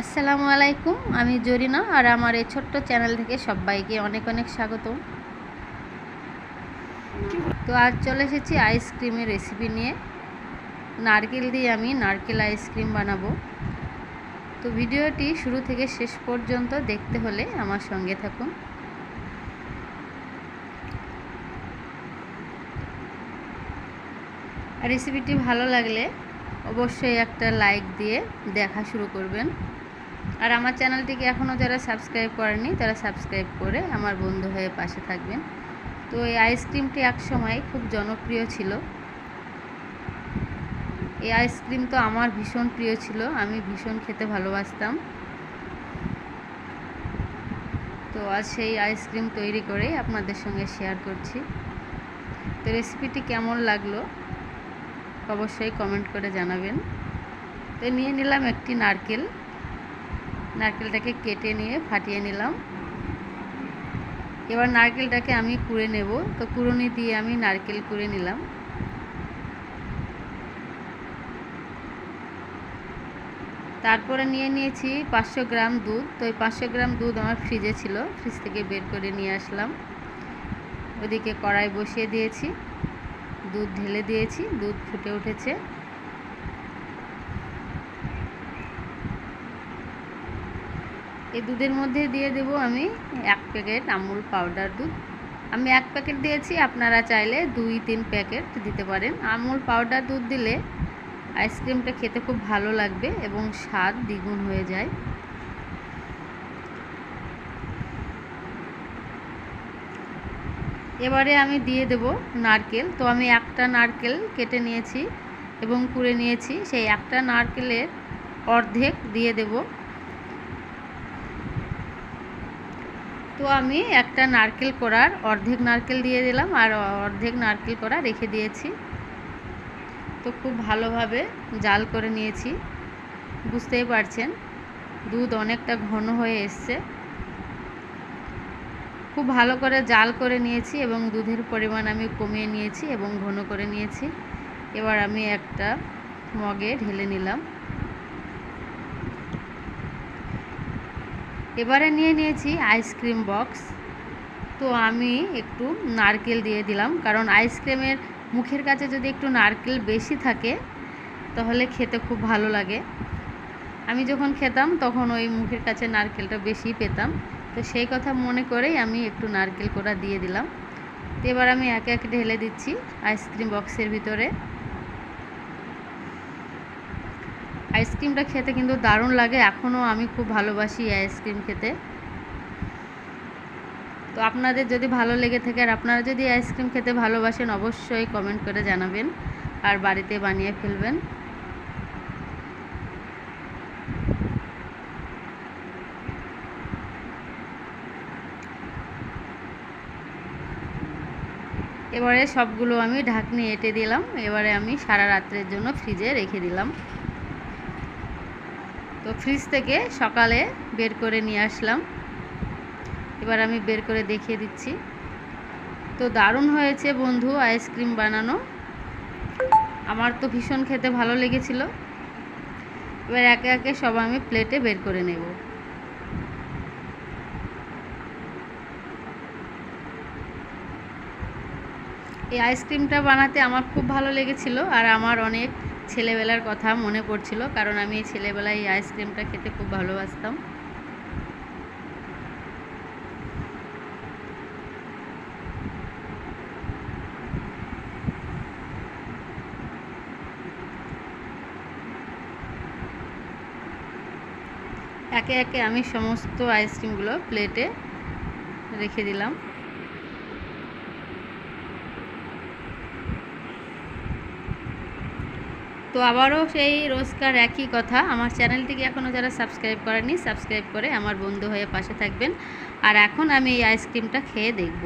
আসসালামু আলাইকুম, আমি জরিনা আর আমার এই ছোট্ট চ্যানেল থেকে সবাইকে অনেক অনেক স্বাগত তো আজ চলে এসেছি আইসক্রিমের রেসিপি নিয়ে। নারকেল দিয়ে আমি নারকেল আইসক্রিম বানাবো। তো ভিডিওটি শুরু থেকে শেষ পর্যন্ত দেখতে হলে আমার সঙ্গে থাকুন। রেসিপিটি ভালো লাগলে অবশ্যই একটা লাইক দিয়ে দেখা শুরু করবেন। আর আমার চ্যানেলটিকে এখনও যারা সাবস্ক্রাইব করেনি, তারা সাবস্ক্রাইব করে আমার বন্ধু হয়ে পাশে থাকবেন। তো এই আইসক্রিমটি এক সময় খুব জনপ্রিয় ছিল। এই আইসক্রিম তো আমার ভীষণ প্রিয় ছিল, আমি ভীষণ খেতে ভালোবাসতাম। তো আজ সেই আইসক্রিম তৈরি করে আপনাদের সঙ্গে শেয়ার করছি। তো রেসিপিটি কেমন লাগল? অবশ্যই কমেন্ট করে জানাবেন। তো নিয়ে নিলাম একটি নারকেল। নারকেলটাকে কেটে নিয়ে ফাটিয়ে নিলাম। এবার নারকেলটাকে আমি কুড়ে নেব। তো কুড়ুনি দিয়ে আমি নারকেল কুড়ে নিলাম। তারপরে নিয়ে নিয়েছি পাঁচশো গ্রাম দুধ। তো ওই পাঁচশো গ্রাম দুধ আমার ফ্রিজে ছিল। ফ্রিজ থেকে বের করে নিয়ে আসলাম। ওদিকে কড়াই বসিয়ে দিয়েছি। দুধ ঢেলে দিয়েছি। দুধ ফুটে উঠেছে। এই দুধের মধ্যে দিয়ে দেব আমি এক প্যাকেট আমুল পাউডার দুধ। আমি এক প্যাকেট দিয়েছি, আপনারা চাইলে দুই, তিন প্যাকেট দিতে পারেন। আমুল পাউডার দুধ দিলে আইসক্রিমটা খেতে খুব ভালো লাগবে এবং স্বাদ দ্বিগুণ হয়ে যায়। এবারে আমি দিয়ে দেব নারকেল। তো আমি একটা নারকেল কেটে নিয়েছি এবং কুড়ে নিয়েছি। সেই একটা নারকেলের অর্ধেক দিয়ে দেব। তো আমি একটা নারকেল করার অর্ধেক নারকেল দিয়ে দিলাম আর অর্ধেক নারকেল করা রেখে দিয়েছি। তো খুব ভালোভাবে জাল করে নিয়েছি। বুঝতেই পারছেন, দুধ অনেকটা ঘন হয়ে এসছে। খুব ভালো করে জাল করে নিয়েছি এবং দুধের পরিমাণ আমি কমিয়ে নিয়েছি এবং ঘন করে নিয়েছি। এবার আমি একটা মগে ঢেলে নিলাম। এবারে নিয়ে নিয়েছি আইসক্রিম বক্স। তো আমি একটু নারকেল দিয়ে দিলাম, কারণ আইসক্রিমের মুখের কাছে যদি একটু নারকেল বেশি থাকে, তাহলে খেতে খুব ভালো লাগে। আমি যখন খেতাম, তখন ওই মুখের কাছে নারকেলটা বেশি পেতাম। তো সেই কথা মনে করেই আমি একটু নারকেল কোড়া দিয়ে দিলাম। তো এবার আমি একে একে ঢেলে দিচ্ছি আইসক্রিম বক্সের ভিতরে। আইসক্রিমটা খেতে কিন্তু দারুণ লাগে। এখনও আমি খুব ভালোবাসি আইসক্রিম খেতে। তো আপনাদের যদি ভালো লেগে থাকে আর আপনারা যদি আইসক্রিম খেতে ভালোবাসেন, অবশ্যই কমেন্ট করে জানাবেন আর বাড়িতে বানিয়ে ফেলবেন। এবারে সবগুলো আমি ঢাকনি এঁটে দিলাম। এবারে আমি সারা রাত্রের জন্য ফ্রিজে রেখে দিলাম। তো ফ্রিজ থেকে সকালে বের করে নিয়ে আসলাম। এবার আমি বের করে দেখিয়ে দিচ্ছি। তো দারুণ হয়েছে বন্ধু আইসক্রিম বানানো। আমার তো ভীষণ খেতে ভালো লেগেছিল। এবার একে একে সব আমি প্লেটে বের করে নেব। এই আইসক্রিমটা বানাতে আমার খুব ভালো লেগেছিল আর আমার অনেক ছেলেবেলার কথা মনে পড়ছিল, কারণ আমি ছেলেবেলায় এই আইসক্রিমটা খেতে খুব ভালোবাসতাম। একে একে আমি সমস্ত আইসক্রিমগুলো প্লেটে রেখে দিলাম। তো আবারও সেই রোজকার একই কথা। আমার চ্যানেলটিকে এখনও যারা সাবস্ক্রাইব করেনি সাবস্ক্রাইব করে আমার বন্ধু হয়ে পাশে থাকবেন। আর এখন আমি এই আইসক্রিমটা খেয়ে দেখব।